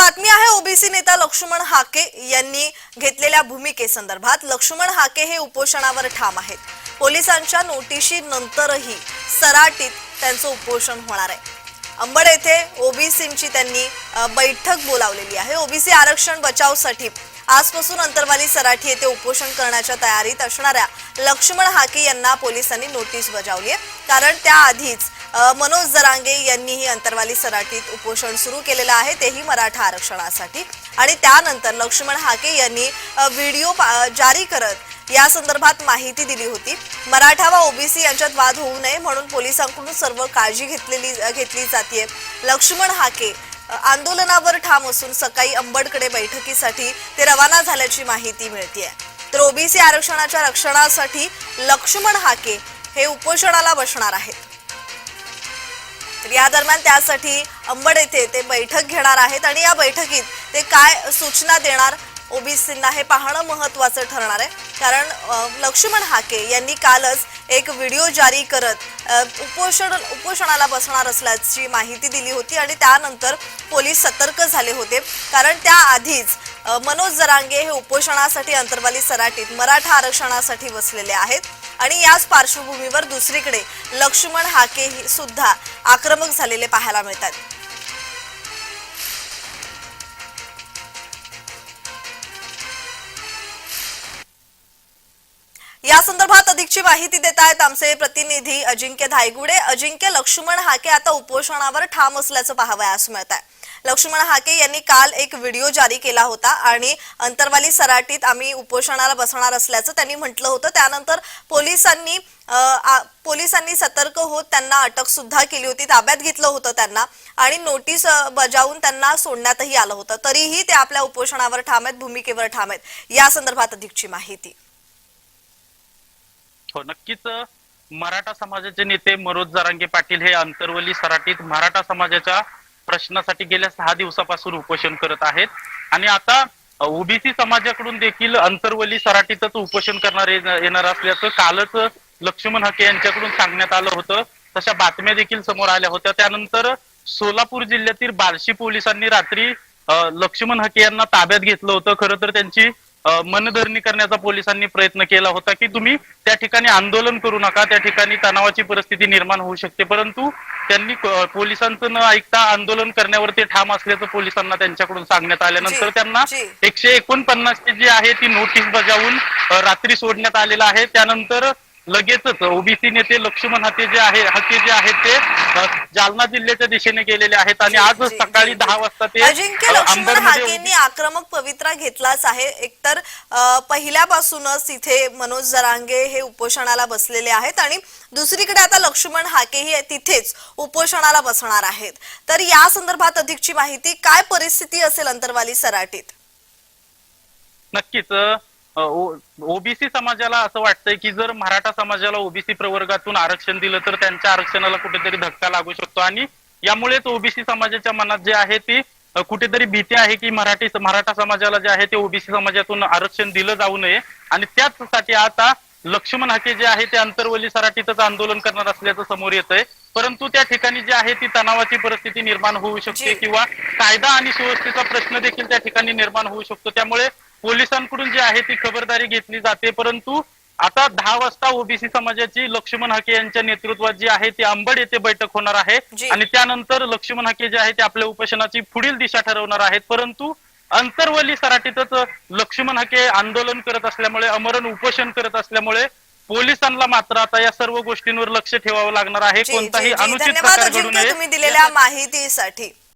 बातमी आहे ओबीसी नेता लक्ष्मण हाके यांनी घेतलेल्या भूमिकेसंदर्भात. लक्ष्मण हाके हे उपोषणावर ठाम आहेत. पोलिसांच्या नोटिशी नंतरही सराटीत त्यांचं उपोषण होणार आहे. अंबड येथे ओबीसींची त्यांनी बैठक बोलावलेली आहे. ओबीसी आरक्षण बचावसाठी आजपासून अंतरवाली सराठी येथे उपोषण करण्याच्या तयारीत असणाऱ्या लक्ष्मण हाके यांना पोलिसांनी नोटीस बजावली आहे. कारण त्याआधीच मनोज जरांगे यांनीही अंतरवाली सराटीत उपोषण सुरू केलेलं आहे तेही मराठा आरक्षणासाठी. आणि त्यानंतर लक्ष्मण हाके यांनी व्हिडिओ पा- जारी करत या संदर्भात माहिती दिली होती. मराठा व ओबीसी यांच्यात वाद होऊ नये म्हणून पोलिसांकडून सर्व काळजी घेतलेली घेतली जाते लक्ष्मण हाके आंदोलनावर ठाम असून सकाळी अंबडकडे बैठकीसाठी ते रवाना झाल्याची माहिती मिळते तर ओबीसी आरक्षणाच्या रक्षणासाठी लक्ष्मण हाके हे उपोषणाला बसणार आहेत. या दरम्यान त्यासाठी अंबड येथे ते बैठक घेणार आहेत आणि या बैठकीत ते काय सूचना देणार ओबीसींना हे पाहणं महत्वाचं ठरणार आहे. कारण लक्ष्मण हाके यांनी कालच एक व्हिडिओ जारी करत उपोषण उपोषणाला बसणार असल्याची माहिती दिली होती आणि त्यानंतर पोलीस सतर्क झाले होते. कारण त्याआधीच मनोज जरांगे हे उपोषणासाठी अंतर्वाली सराटीत मराठा आरक्षणासाठी बसलेले आहेत. आणि याच पार्श्वभूमीवर दुसरीकडे लक्ष्मण हाके ही सुद्धा आक्रमक झालेले पाहायला मिळतात. या संदर्भात अधिकची माहिती देत आहेत आमचे प्रतिनिधी अजिंक्य धायगुडे. अजिंक्य लक्ष्मण हाके आता उपोषणावर ठाम असल्याचं पाहावयास मिळत आहे लक्ष्मण हाके यांनी काल एक व्हिडिओ जारी केला होता आणि अंतरवाली सराटीत आम्ही उपोषणाला बसणार असल्याचं त्यांनी म्हटलं होतं. त्यानंतर पोलिसांनी पोलिसांनी सतर्क होत त्यांना अटक सुद्धा केली होती ताब्यात घेतलं होतं त्यांना आणि नोटीस बजावून त्यांना सोडण्यातही आलं होतं. तरीही ते आपल्या उपोषणावर ठाम आहेत भूमिकेवर ठाम आहेत. या संदर्भात अधिकची माहिती. हो नक्कीच मराठा समाजाचे नेते मनोज जरांगे पाटील हे अंतरवली सराटीत मराठा समाजाच्या प्रश्नासाठी गेल्या सहा दिवसापासून उपोषण करत आहेत. आणि आता ओबीसी समाजाकडून देखील अंतरवली सराटीतच उपोषण करणार येणार असल्याचं कालच लक्ष्मण हके यांच्याकडून सांगण्यात आलं होतं. तशा बातम्या देखील समोर आल्या होत्या. त्यानंतर सोलापूर जिल्ह्यातील बार्शी पोलिसांनी रात्री लक्ष्मण हके यांना ताब्यात घेतलं होतं. खरं तर त्यांची मनधरणी करण्याचा पोलिसांनी प्रयत्न केला होता की तुम्ही त्या ठिकाणी आंदोलन करू नका त्या ठिकाणी तणावाची परिस्थिती निर्माण होऊ शकते परंतु त्यांनी पोलिसांचं न ऐकता आंदोलन करण्यावर ते ठाम असल्याचं पोलिसांना त्यांच्याकडून सांगण्यात आल्यानंतर त्यांना. एकशे एकोणपन्नासची जी आहे ती नोटीस बजावून रात्री सोडण्यात आलेलं आहे त्यानंतर लगेचच ओबीसी नेते लक्ष्मण हके जे आहे हके जे आहेत ते जालना जिल्ह्याच्या दिशेने गेलेले आहेत आणि आज सकाळी. दहा वाजता ते अजिंक्य लक्ष्मण हाकेंनी आक्रमक पवित्रा घेतलाच आहे. एकतर पहिल्यापासूनच इथे मनोज जरांगे हे उपोषणाला बसलेले आहेत आणि दुसरीकडे आता लक्ष्मण हाकेही तिथेच उपोषणाला बसणार आहेत. तर या संदर्भात अधिकची माहिती काय परिस्थिती असेल अंतरवाली सराटीत? नक्कीच ओबीसी समाजाला असं वाटतंय की जर मराठा समाजाला ओबीसी प्रवर्गातून आरक्षण दिलं तर त्यांच्या आरक्षणाला कुठेतरी धक्का लागू शकतो. आणि यामुळेच ओबीसी समाजाच्या मनात जे आहे ती कुठेतरी भीती आहे की मराठी मराठा समाजाला जे आहे ते ओबीसी समाजातून आरक्षण दिलं जाऊ नये. आणि त्याचसाठी आता लक्ष्मण हाके जे आहे ते अंतरवली सराटीतच आंदोलन करणार असल्याचं समोर येत आहे परंतु त्या ठिकाणी जी आहे ती तणावाची परिस्थिती निर्माण होऊ शकते. किंवा कायदा आणि सुव्यवस्थेचा प्रश्न देखील त्या ठिकाणी निर्माण होऊ शकतो. त्यामुळे पोलिसांकडून जी आहे ती खबरदारी घेतली जाते परंतु आता दहा वाजता ओबीसी समाजाची लक्ष्मण हाके यांच्या नेतृत्वात जी आहे ती अंबड येथे बैठक होणार आहे. आणि त्यानंतर लक्ष्मण हाके जे आहे ते आपल्या उपोषणाची पुढील दिशा ठरवणार आहेत. परंतु अंतरवली सराटीतच लक्ष्मण हाके आंदोलन करत असल्यामुळे अमरण उपोषण करत असल्यामुळे पोलिसांना मात्र आता या सर्व गोष्टींवर लक्ष ठेवावं लागणार आहे. कोणताही. अनुचित प्रकार घडू नये. दिलेल्या माहितीसाठी.